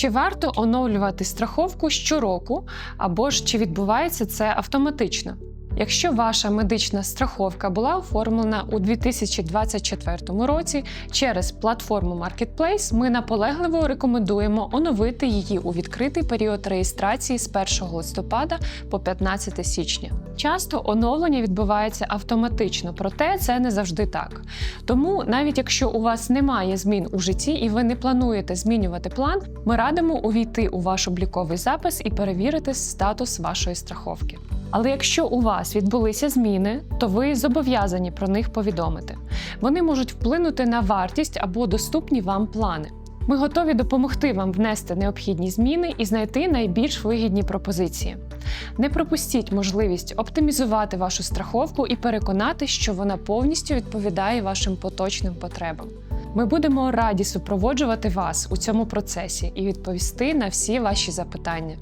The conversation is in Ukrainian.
Чи варто оновлювати страховку щороку, або ж чи відбувається це автоматично? Якщо ваша медична страховка була оформлена у 2024 році через платформу Marketplace, ми наполегливо рекомендуємо оновити її у відкритий період реєстрації з 1 листопада по 15 січня. Часто оновлення відбувається автоматично, проте це не завжди так. Тому, навіть якщо у вас немає змін у житті і ви не плануєте змінювати план, ми радимо увійти у ваш обліковий запис і перевірити статус вашої страховки. Але якщо у вас відбулися зміни, то ви зобов'язані про них повідомити. Вони можуть вплинути на вартість або доступні вам плани. Ми готові допомогти вам внести необхідні зміни і знайти найбільш вигідні пропозиції. Не пропустіть можливість оптимізувати вашу страховку і переконати, що вона повністю відповідає вашим поточним потребам. Ми будемо раді супроводжувати вас у цьому процесі і відповісти на всі ваші запитання.